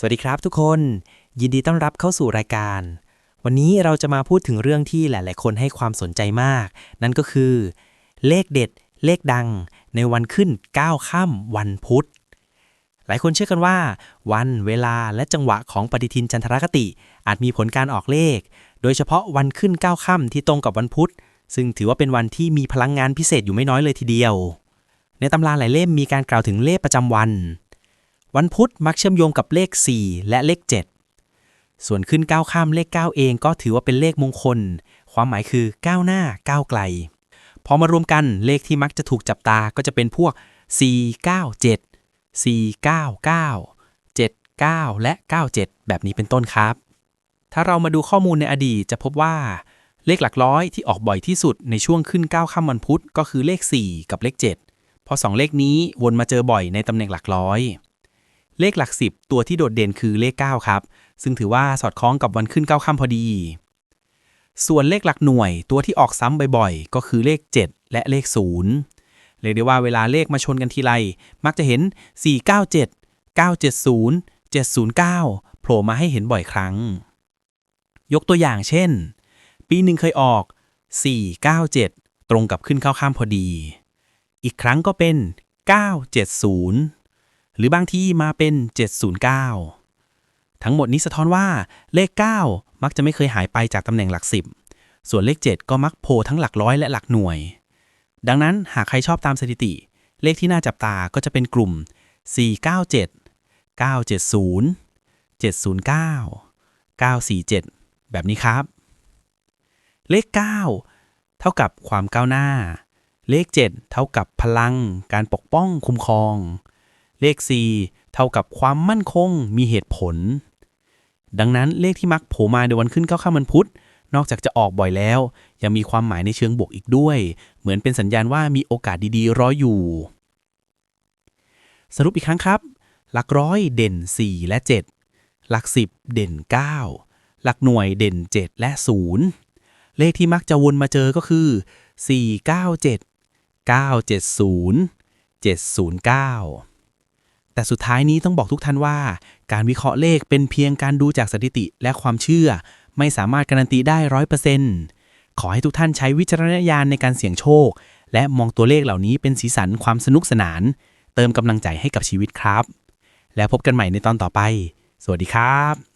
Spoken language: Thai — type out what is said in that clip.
สวัสดีครับทุกคน ยินดีต้อนรับเข้าสู่รายการ วันนี้เราจะมาพูดถึงเรื่องที่หลาย ๆ คนให้ความสนใจมาก นั่นก็คือ เลขเด็ด เลขดัง ในวันขึ้น9ค่ำวันพุธ หลายคนเชื่อกันว่า วันเวลาและจังหวะของปฏิทินจันทรคติ อาจมีผลการออกเลข โดยเฉพาะวันขึ้น 9 ค่ำที่ตรงกับวันพุธ ซึ่งถือว่าเป็นวันที่มีพลังงานพิเศษอยู่ไม่น้อยเลยทีเดียว ในตำราหลายเล่มมีการกล่าวถึงเลขประจำวัน วันพุธมักเชื่อมโยงกับเลข 4 และเลข 7 ส่วนขึ้นก้าวข้ามเลข 9 เองก็ถือว่าเป็นเลขมงคล ความหมายคือก้าวหน้าก้าวไกล พอมารวมกันเลขที่มักจะถูกจับตาก็จะเป็นพวก 497 499 79 และ 97 แบบนี้เป็นต้นครับ ถ้าเรามาดูข้อมูลในอดีตจะพบว่า เลขหลักร้อยที่ออกบ่อยที่สุดในช่วงขึ้น9ค่ำวันพุธก็คือเลข 4 กับเลข7พอ2เลขนี้วนมาเจอบ่อยในตำแหน่งหลักร้อย เลขหลัก 10 ตัวที่โดดเด่นคือเลข 9 ครับ ซึ่งถือว่าสอดคล้องกับวันขึ้น 9ค่ำพอดี ส่วนเลขหลักหน่วยตัวที่ออกซ้ำบ่อยๆ ก็คือเลข 7 และเลข 0 เรียกได้ว่าเวลาเลขมาชนกันทีไร มักจะเห็น 497 970 709 โผล่มาให้เห็นบ่อยครั้ง ยกตัวอย่างเช่น ปีหนึ่งเคยออก 497 ตรงกับขึ้นเข้าข้ามพอดี อีกครั้งก็เป็น 970 หรือบางที่มาเป็น 709 ทั้งหมดนี้สะท้อนว่าเลข 9 มักจะไม่เคยหายไปจากตำแหน่งหลัก 10 ส่วนเลข 7 ก็มักโผล่ทั้งหลักร้อยและหลักหน่วย ดังนั้นหากใครชอบตามสถิติ เลขที่น่าจับตาก็จะเป็นกลุ่ม 497 970 709 947 แบบนี้ครับ เลข 9 เท่ากับความก้าวหน้า เลข 7 เท่ากับพลัง การปกป้องคุ้มครอง เลข4เท่ากับความมั่นคงมีเหตุผล ดังนั้นเลขที่มักโผล่มาในวันขึ้นเก้าข้ามวันพุธ นอกจากจะออกบ่อยแล้ว ยังมีความหมายในเชิงบวกอีกด้วย เหมือนเป็นสัญญาณว่ามีโอกาสดีๆ รออยู่ สรุปอีกครั้งครับ หลักร้อยเด่น 4 และ 7 หลัก 10 เด่น 9 หลักหน่วยเด่น 7 และ 0 เลขที่มักจะวนมาเจอก็คือ 497 970 709 แต่สุดท้ายนี้ต้องบอกทุกท่านว่า การวิเคราะห์เลขเป็นเพียงการดูจากสถิติและความเชื่อ ไม่สามารถการันตีได้ร้อยเปอร์เซ็นต์ขอให้ทุกท่านใช้วิจารณญาณในการเสี่ยงโชค และมองตัวเลขเหล่านี้เป็นสีสันความสนุกสนาน เติมกำลังใจให้กับชีวิตครับ แล้วพบกันใหม่ในตอนต่อไป สวัสดีครับ